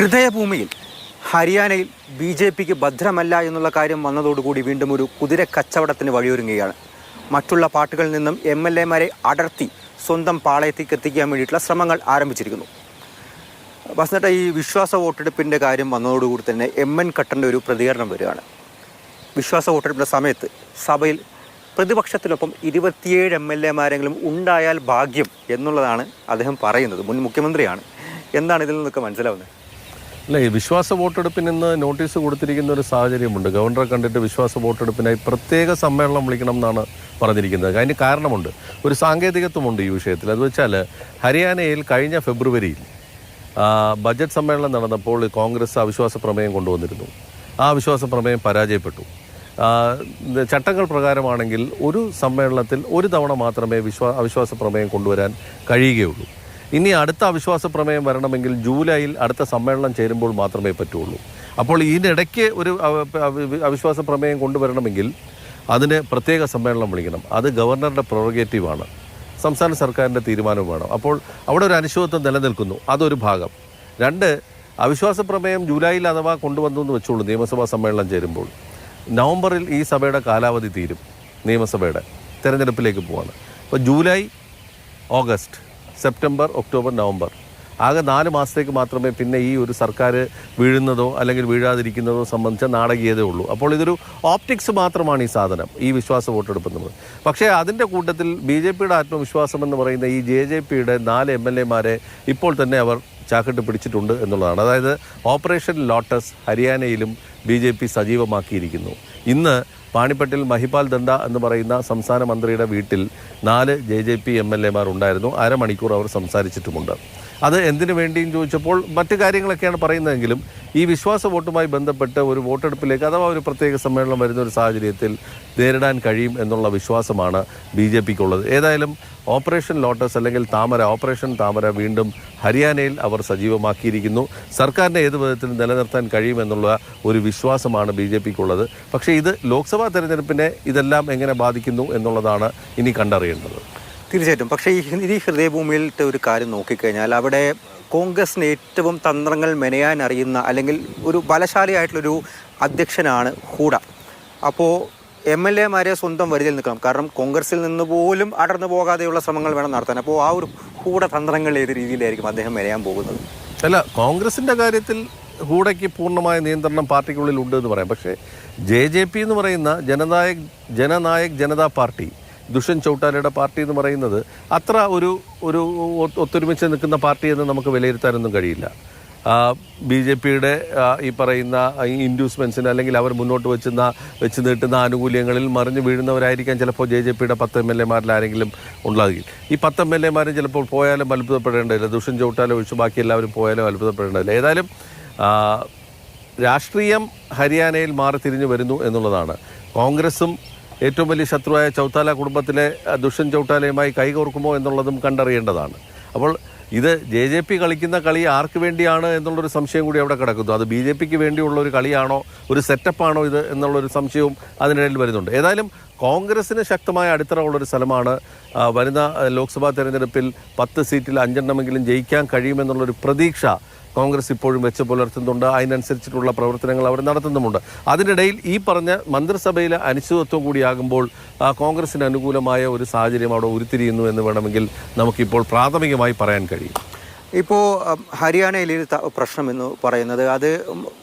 ഹൃദയഭൂമിയിൽ ഹരിയാനയിൽ B J പിക്ക് ഭദ്രമല്ല എന്നുള്ള കാര്യം വന്നതോടുകൂടി വീണ്ടും ഒരു കുതിര കച്ചവടത്തിന് വഴിയൊരുങ്ങുകയാണ്. മറ്റുള്ള പാർട്ടികളിൽ നിന്നും എം എൽ എമാരെ അടർത്തി സ്വന്തം പാളയത്തേക്ക് എത്തിക്കാൻ വേണ്ടിയിട്ടുള്ള ശ്രമങ്ങൾ ആരംഭിച്ചിരിക്കുന്നു. വസന്നിട്ട് ഈ വിശ്വാസ വോട്ടെടുപ്പിന്റെ കാര്യം വന്നതോടുകൂടി തന്നെ എം എൻ കട്ടന്റെ ഒരു പ്രതികരണം വരികയാണ്. വിശ്വാസ വോട്ടെടുപ്പിന്റെ സമയത്ത് സഭയിൽ പ്രതിപക്ഷത്തിനൊപ്പം ഇരുപത്തിയേഴ് എം എൽ എമാരെങ്കിലും ഉണ്ടായാൽ ഭാഗ്യം എന്നുള്ളതാണ് അദ്ദേഹം പറയുന്നത്. മുൻ മുഖ്യമന്ത്രിയാണ്. എന്താണ് ഇതിൽ നിന്നൊക്കെ മനസ്സിലാവുന്നത്? അല്ല വിശ്വാസ വോട്ടെടുപ്പിന് ഇന്ന് നോട്ടീസ് കൊടുത്തിരിക്കുന്ന ഒരു സാഹചര്യമുണ്ട്. ഗവർണറെ കണ്ടിട്ട് വിശ്വാസ വോട്ടെടുപ്പിനായി പ്രത്യേക സമ്മേളനം വിളിക്കണം എന്നാണ് പറഞ്ഞിരിക്കുന്നത്. അതിന് കാരണമുണ്ട്. ഒരു സാങ്കേതികത്വമുണ്ട് ഈ വിഷയത്തിൽ. അത് വെച്ചാൽ ഹരിയാനയിൽ കഴിഞ്ഞ ഫെബ്രുവരിയിൽ ബജറ്റ് സമ്മേളനം നടന്നപ്പോൾ കോൺഗ്രസ് അവിശ്വാസ പ്രമേയം കൊണ്ടുവന്നിരുന്നു. ആ അവിശ്വാസ പ്രമേയം പരാജയപ്പെട്ടു. ചട്ടങ്ങൾ പ്രകാരമാണെങ്കിൽ ഒരു സമ്മേളനത്തിൽ ഒരു തവണ മാത്രമേ വിശ്വാ അവിശ്വാസ പ്രമേയം കൊണ്ടുവരാൻ കഴിയുകയുള്ളൂ. ഇനി അടുത്ത അവിശ്വാസ പ്രമേയം വരണമെങ്കിൽ ജൂലൈയിൽ അടുത്ത സമ്മേളനം ചേരുമ്പോൾ മാത്രമേ പറ്റുള്ളൂ. അപ്പോൾ ഇതിനിടയ്ക്ക് ഒരു അവ- അവ- അവിശ്വാസ പ്രമേയം കൊണ്ടുവരണമെങ്കിൽ അതിന് പ്രത്യേക സമ്മേളനം വിളിക്കണം. അത് ഗവർണറുടെ പ്രൊറഗേറ്റീവാണ്. സംസ്ഥാന സർക്കാരിന്റെ തീരുമാനം വേണം അപ്പോൾ അവിടെ ഒരു അനിശ്ചിതത്വം നിലനിൽക്കുന്നു. അതൊരു ഭാഗം. രണ്ട് അവിശ്വാസ പ്രമേയം ജൂലൈയിൽ അഥവാ കൊണ്ടുവന്നു എന്ന് വെച്ചോളൂ നിയമസഭാ സമ്മേളനം ചേരുമ്പോൾ. നവംബറിൽ ഈ സഭയുടെ കാലാവധി തീരും നിയമസഭയുടെ തിരഞ്ഞെടുപ്പിലേക്ക് പോവാണ്. അപ്പോൾ July August September October November. ആകെ നാല് മാസത്തേക്ക് മാത്രമേ പിന്നെ ഈ ഒരു സർക്കാർ വീഴുന്നതോ അല്ലെങ്കിൽ വീഴാതിരിക്കുന്നതോ സംബന്ധിച്ച നാടകീയതേ ഉള്ളൂ. അപ്പോൾ ഇതൊരു ഓപ്റ്റിക്സ് മാത്രമാണ് ഈ സാധനം ഈ വിശ്വാസ വോട്ടെടുപ്പ് എന്നുള്ളത് പക്ഷേ അതിന്റെ കൂട്ടത്തിൽ ബി ജെ പിയുടെ ആത്മവിശ്വാസം എന്ന് പറയുന്ന ഈ ജെ ജെ പിയുടെ നാല് എം എൽ എമാരെ ഇപ്പോൾ തന്നെ അവർ ചാക്കിട്ട് പിടിച്ചിട്ടുണ്ട് എന്നുള്ളതാണ്. അതായത് ഓപ്പറേഷൻ ലോട്ടസ് ഹരിയാനയിലും ബി ജെ പി സജീവമാക്കിയിരിക്കുന്നു. ഇന്ന് പാണിപ്പട്ടിൽ മഹിപാൽ ദണ്ഡ എന്ന് പറയുന്ന സംസ്ഥാന മന്ത്രിയുടെ വീട്ടിൽ നാല് J J P M L എമാർ ഉണ്ടായിരുന്നു. അരമണിക്കൂർ അവർ സംസാരിച്ചിട്ടുമുണ്ട്. അത് എന്തിനു വേണ്ടിയും ചോദിച്ചപ്പോൾ മറ്റു കാര്യങ്ങളൊക്കെയാണ് പറയുന്നതെങ്കിലും ഈ വിശ്വാസ വോട്ടുമായി ബന്ധപ്പെട്ട് ഒരു വോട്ടെടുപ്പിലേക്ക് അഥവാ ഒരു പ്രത്യേക സമ്മേളനം വരുന്ന ഒരു സാഹചര്യത്തിൽ നേരിടാൻ കഴിയും എന്നുള്ള വിശ്വാസമാണ് ബി ജെ പിക്കുള്ളത്. ഏതായാലും ഓപ്പറേഷൻ ലോട്ടസ് അല്ലെങ്കിൽ താമര ഓപ്പറേഷൻ താമര വീണ്ടും ഹരിയാനയിൽ അവർ സജീവമാക്കിയിരിക്കുന്നു. സർക്കാരിനെ ഏത് വിധത്തിൽ നിലനിർത്താൻ കഴിയുമെന്നുള്ള ഒരു വിശ്വാസമാണ് ബി ജെ പിക്കുള്ളത്. പക്ഷേ ഇത് ലോക്സഭാ തെരഞ്ഞെടുപ്പിനെ ഇതെല്ലാം എങ്ങനെ ബാധിക്കുന്നു എന്നുള്ളതാണ് ഇനി കണ്ടറിയേണ്ടത്. തീർച്ചയായിട്ടും. പക്ഷേ ഈ ഈ ഹൃദയഭൂമിയിലത്തെ ഒരു കാര്യം നോക്കിക്കഴിഞ്ഞാൽ അവിടെ കോൺഗ്രസിന് ഏറ്റവും തന്ത്രങ്ങൾ മെനയാൻ അറിയുന്ന അല്ലെങ്കിൽ ഒരു ബലശാലിയായിട്ടുള്ളൊരു അധ്യക്ഷനാണ് ഹൂഡ. അപ്പോൾ എം എൽ എമാരെ സ്വന്തം വരിതിൽ നിൽക്കണം. കാരണം കോൺഗ്രസിൽ നിന്ന് പോലും അടർന്നു പോകാതെയുള്ള ശ്രമങ്ങൾ വേണം നടത്താൻ. അപ്പോൾ ആ ഒരു ഹൂഡ തന്ത്രങ്ങൾ ഏത് രീതിയിലായിരിക്കും അദ്ദേഹം മെനയാൻ പോകുന്നത്? അല്ല കോൺഗ്രസിന്റെ കാര്യത്തിൽ ഹൂഡയ്ക്ക് പൂർണമായ നിയന്ത്രണം പാർട്ടിക്കുള്ളിൽ ഉണ്ട് എന്ന് പറയാം. പക്ഷേ ജെ ജെ പി എന്ന് പറയുന്ന ജനനായക് ജനനായക് ജനതാ പാർട്ടി ദുഷ്യന്ത് ചൗട്ടാലയുടെ പാർട്ടി എന്ന് പറയുന്നത് അത്ര ഒരു ഒരു ഒത്തൊരുമിച്ച് നിൽക്കുന്ന പാർട്ടി എന്ന് നമുക്ക് വിലയിരുത്താനൊന്നും കഴിയില്ല. ബി ജെ പിയുടെ ഈ പറയുന്ന ഇൻഡ്യൂസ്മെൻസിന് അല്ലെങ്കിൽ അവർ മുന്നോട്ട് വെച്ചുന്ന വെച്ച് നീട്ടുന്ന ആനുകൂല്യങ്ങളിൽ മറിഞ്ഞു വീഴുന്നവരായിരിക്കാം ചിലപ്പോൾ ജെ ജെ പിയുടെ പത്ത് എം എൽ എമാരിൽ ആരെങ്കിലും ഉണ്ടാകുകയും. ഈ പത്ത് എം എൽ എമാരും ചിലപ്പോൾ പോയാലും അത്ഭുതപ്പെടേണ്ടതില്ല. ദുഷ്യൻ ചൗട്ടാല ഒഴിച്ച് ബാക്കി എല്ലാവരും പോയാലും അത്ഭുതപ്പെടേണ്ടതില്ല. ഏതായാലും രാഷ്ട്രീയം ഹരിയാനയിൽ മാറി തിരിഞ്ഞു വരുന്നു എന്നുള്ളതാണ്. കോൺഗ്രസും ഏറ്റവും വലിയ ശത്രുവായ ചൗത്താല കുടുംബത്തിലെ ദുഷ്യൻ ചൗട്ടാലയുമായി കൈകോർക്കുമോ എന്നുള്ളതും കണ്ടറിയേണ്ടതാണ്. അപ്പോൾ ഇത് ജെ ജെ പി കളിക്കുന്ന കളി ആർക്ക് വേണ്ടിയാണ് എന്നുള്ളൊരു സംശയം കൂടി അവിടെ കിടക്കുന്നു. അത് ബി ജെ പിക്ക് വേണ്ടിയുള്ള ഒരു കളിയാണോ ഒരു സെറ്റപ്പാണോ ഇത് എന്നുള്ളൊരു സംശയവും അതിനിടയിൽ വരുന്നുണ്ട്. ഏതായാലും കോൺഗ്രസിന് ശക്തമായ അടിത്തറ ഉള്ളൊരു സ്ഥലമാണ് വരുന്ന ലോക്സഭാ തെരഞ്ഞെടുപ്പിൽ പത്ത് സീറ്റിൽ അഞ്ചെണ്ണമെങ്കിലും ജയിക്കാൻ കഴിയുമെന്നുള്ളൊരു പ്രതീക്ഷ കോൺഗ്രസ് ഇപ്പോഴും വെച്ച് പുലർത്തുന്നുണ്ട്. അതിനനുസരിച്ചിട്ടുള്ള പ്രവർത്തനങ്ങൾ അവർ നടത്തുന്നുമുണ്ട്. അതിനിടയിൽ ഈ പറഞ്ഞ മന്ത്രിസഭയിലെ അനിശ്ചിതത്വം കൂടിയാകുമ്പോൾ കോൺഗ്രസിന് അനുകൂലമായ ഒരു സാഹചര്യം അവിടെ ഉരുത്തിരിയുന്നു എന്ന് വേണമെങ്കിൽ നമുക്കിപ്പോൾ പ്രാഥമികമായി പറയാൻ കഴിയും. ഇപ്പോൾ ഹരിയാനയിൽ പ്രശ്നം എന്ന് പറയുന്നത്. അത്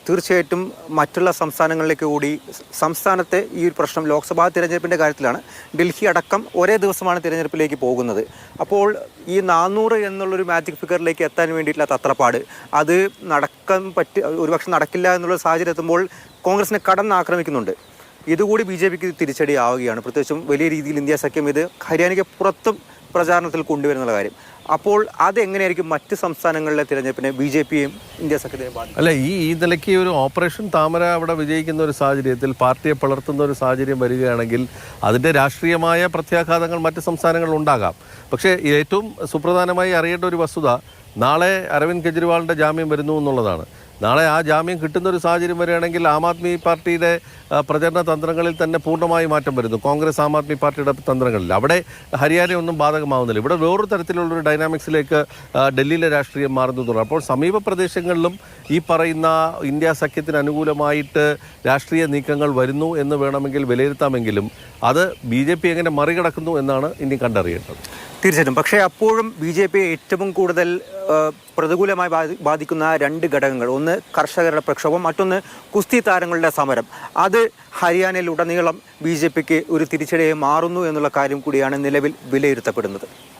തീർച്ചയായിട്ടും മറ്റുള്ള സംസ്ഥാനങ്ങളിലേക്ക് കൂടി സംസ്ഥാനത്തെ ഈ ഒരു പ്രശ്നം ലോക്സഭാ തിരഞ്ഞെടുപ്പിന്റെ കാര്യത്തിലാണ് ഡൽഹി അടക്കം ഒരേ ദിവസമാണ് തിരഞ്ഞെടുപ്പിലേക്ക് പോകുന്നത്. അപ്പോൾ ഈ നാനൂറ് എന്നുള്ളൊരു മാജിക് ഫിഗറിലേക്ക് എത്താൻ വേണ്ടിയിട്ടുള്ള തത്രപ്പാട് അത് നടക്കാൻ പറ്റി ഒരുപക്ഷെ നടക്കില്ല എന്നുള്ള സാഹചര്യം എത്തുമ്പോൾ കോൺഗ്രസിനെ കടന്നാക്രമിക്കുന്നുണ്ട്. ഇതുകൂടി ബി ജെ പിക്ക് തിരിച്ചടി ആവുകയാണ് പ്രത്യേകിച്ചും വലിയ രീതിയിൽ ഇന്ത്യ സഖ്യം ഇത് ഹരിയാനയ്ക്ക് പുറത്തും പ്രചാരണത്തിൽ കൊണ്ടുവരുന്നുള്ള കാര്യം. അപ്പോൾ അതെങ്ങനെയായിരിക്കും മറ്റ് സംസ്ഥാനങ്ങളിലെ തിരഞ്ഞെടുപ്പിനെ ബി ജെ പിയും ഇന്ത്യ സഖ്യത്തിനെ ബാധിക്കും? അല്ല ഈ ഈ നിലയ്ക്ക് ഒരു ഓപ്പറേഷൻ താമര അവിടെ വിജയിക്കുന്ന ഒരു സാഹചര്യത്തിൽ പാർട്ടിയെ പിളർത്തുന്ന ഒരു സാഹചര്യം വരികയാണെങ്കിൽ അതിന്റെ രാഷ്ട്രീയമായ പ്രത്യാഘാതങ്ങൾ മറ്റ് സംസ്ഥാനങ്ങളിൽ ഉണ്ടാകാം. പക്ഷേ ഏറ്റവും സുപ്രധാനമായി അറിയേണ്ട ഒരു വസ്തുത നാളെ അരവിന്ദ് കെജ്രിവാളിന്റെ ജാമ്യം വരുന്നു എന്നുള്ളതാണ്. നാളെ ആ ജാമ്യം കിട്ടുന്ന ഒരു സാഹചര്യം വരികയാണെങ്കിൽ ആം ആദ്മി പാർട്ടിയുടെ പ്രചരണ തന്ത്രങ്ങളിൽ തന്നെ പൂർണമായി മാറ്റം വരുന്നു. കോൺഗ്രസ് ആം ആദ്മി പാർട്ടിയുടെ തന്ത്രങ്ങളിൽ. അവിടെ ഹരിയാന ഒന്നും ബാധകമാവുന്നില്ല. ഇവിടെ വേറൊരു തരത്തിലുള്ളൊരു ഡൈനാമിക്സിലേക്ക് ഡൽഹിയിലെ രാഷ്ട്രീയം മാറുന്നു തുടങ്ങും അപ്പോൾ സമീപ പ്രദേശങ്ങളിലും ഈ പറയുന്ന ഇന്ത്യ സഖ്യത്തിന് അനുകൂലമായിട്ട് രാഷ്ട്രീയ നീക്കങ്ങൾ വരുന്നു എന്ന് വേണമെങ്കിൽ വിലയിരുത്താമെങ്കിലും അത് ബി ജെ പി എങ്ങനെ മറികടക്കുന്നു എന്നാണ് ഇനി കണ്ടറിയേണ്ടത്. തീർച്ചയായിട്ടും. പക്ഷേ അപ്പോഴും ബി ജെ പി ഏറ്റവും കൂടുതൽ പ്രതികൂലമായി ബാധി- ബാധിക്കുന്ന രണ്ട് ഘടകങ്ങൾ. ഒന്ന് കർഷകരുടെ പ്രക്ഷോഭം മറ്റൊന്ന് കുസ്തി താരങ്ങളുടെ സമരം. അത് ഹരിയാനയിൽ ഉടനീളം ബി ജെ പിക്ക് ഒരു തിരിച്ചടിയായി മാറുന്നു എന്നുള്ള കാര്യം കൂടിയാണ് നിലവിൽ വിലയിരുത്തപ്പെടുന്നത്.